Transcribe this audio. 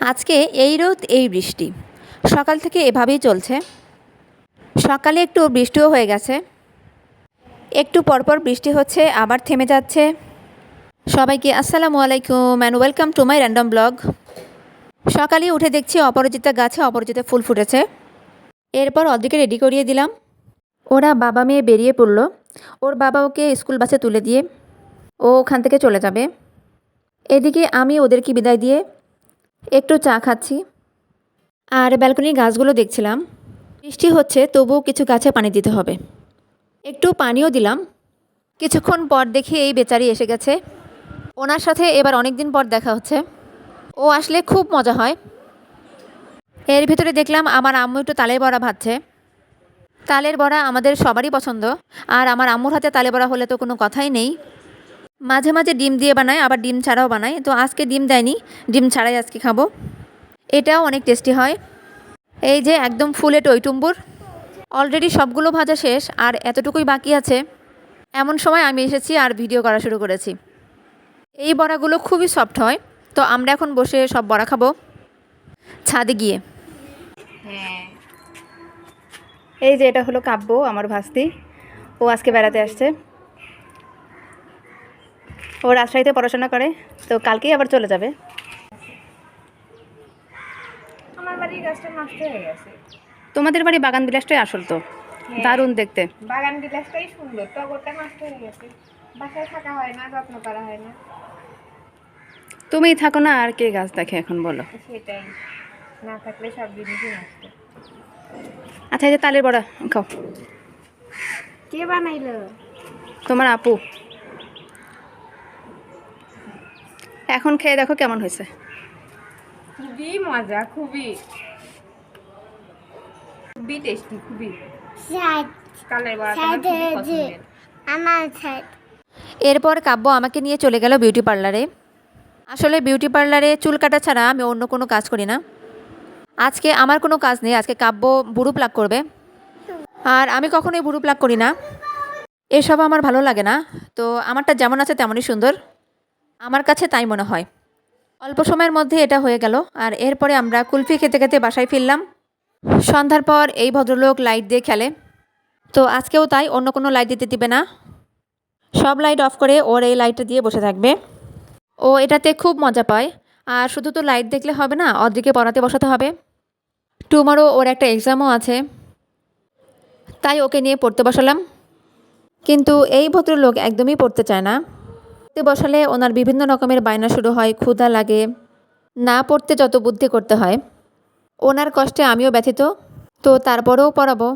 আজকে এই রোদ, এই বৃষ্টি। সকাল থেকে এভাবেই চলছে। সকালে একটু বৃষ্টিও হয়ে গেছে। একটু পরপর বৃষ্টি হচ্ছে, আবার থেমে যাচ্ছে। সবাইকে আসসালামু আলাইকুম and welcome to my random blog সকালে উঠে দেখছি অপরাজিতা গাছে অপরাজিতা ফুল ফুটেছে। এরপর অর্ধেকে রেডি করিয়ে দিলাম। ওরা বাবা মেয়ে বেরিয়ে পড়ল। ওর বাবা ওকে স্কুল বাসে তুলে দিয়ে ও ওখান থেকে চলে যাবে। এদিকে আমি ওদেরকে বিদায় দিয়ে একটু চা খাচ্ছি। আর ব্যালকনির গাছগুলো দেখছিলাম। বৃষ্টি হচ্ছে, তবুও কিছু গাছে পানি দিতে হবে। একটু পানিও দিলাম। কিছুক্ষণ পর দেখি এই বেচারি এসে গেছে। ওনার সাথে এবার অনেক দিন পর দেখা হচ্ছে। ও আসলে খুব মজা হয়। এর ভিতরে দেখলাম আমার আম্মু একটু তালের বড়া ভাজছে। তালের বড়া আমাদের সবারই পছন্দ। আর আমার আম্মুর হাতে তালে বড়া হলে তো কোনো কথাই নেই। মাঝে মাঝে ডিম দিয়ে বানায়, আবার ডিম ছাড়াও বানায়। তো আজকে ডিম দেয়নি, ডিম ছাড়াই আজকে খাব। এটাও অনেক টেস্টি হয়। এই যে একদম ফুলে টইটুম্বুর। অলরেডি সবগুলো ভাজা শেষ, আর এতটুকুই বাকি আছে। এমন সময় আমি এসেছি আর ভিডিও করা শুরু করেছি। এই বড়াগুলো খুবই সফট হয়, তো আমরা এখন বসে সব বড়া খাব। ছাদে গিয়ে। এই যে এটা হলো কাব্য, আমার ভাস্তি। ও আজকে বেড়াতে আসছে। ও রাজশাহীতে পড়াশোনা করে তো কালকেই আবার চলে যাবে। আমার বাড়ির গাছটা নষ্ট হয়ে গেছে। তোমাদের বাড়ি বাগান বিলাসটাই আসল তো? দারুণ দেখতে। বাগান বিলাসটাই সুন্দর টগরটা নষ্ট হয়ে গেছে। বাসায় থাকা হয় না যত্ন করা হয় না। তুমিই থাকো না আর কে গাছ দেখে এখন বলো? সেটাই না থাকলে সব জিনিসই নষ্ট। আচ্ছা এই যে তালের বড়া খাও। কে বানাইলো? তোমার আপু। এখন খেয়ে দেখো কেমন হয়েছে। খুবই মজা খুবই। খুবই টেস্টি খুবই। আমার এরপর কাব্য আমাকে নিয়ে চলে গেল বিউটি পার্লারে আসলে বিউটি পার্লারে চুল কাটা ছাড়া আমি অন্য কোনো কাজ করি না। আজকে আমার কোনো কাজ নেই আজকে কাব্য বুড়ো প্লাক করবে। আর আমি কখনোই বুড়ো প্লাক করি না। এসব আমার ভালো লাগে না। তো আমারটা যেমন আছে তেমনই সুন্দর। আমার কাছে তাই মনে হয়। অল্প সময়ের মধ্যে এটা হয়ে গেল, আর এরপরে আমরা কুলফি খেতে খেতে বাসায় ফিরলাম। সন্ধ্যার পর এই ভদ্রলোক লাইট দিয়ে খেলে। তো আজকেও তাই, অন্য কোনো লাইট দিতে দিবে না। সব লাইট অফ করে ওর এই লাইটটা দিয়ে বসে থাকবে। ও এটাতে খুব মজা পায়, আর শুধু তো লাইট দেখলে হবে না, অদ্রিকে পড়াতে বসাতে হবে। টুমারও ওর একটা এক্সামও আছে। তাই ওকে নিয়ে পড়তে বসালাম। কিন্তু এই ভদ্রলোক একদমই পড়তে চায় না। পড়তে বসালে ওনার বিভিন্ন রকমের বায়না শুরু হয়, ক্ষুধা লাগে, না পড়তে যত বুদ্ধি করতে হয়। ওনার কষ্টে আমিও ব্যথিত। তো তারপরেও পড়াবো।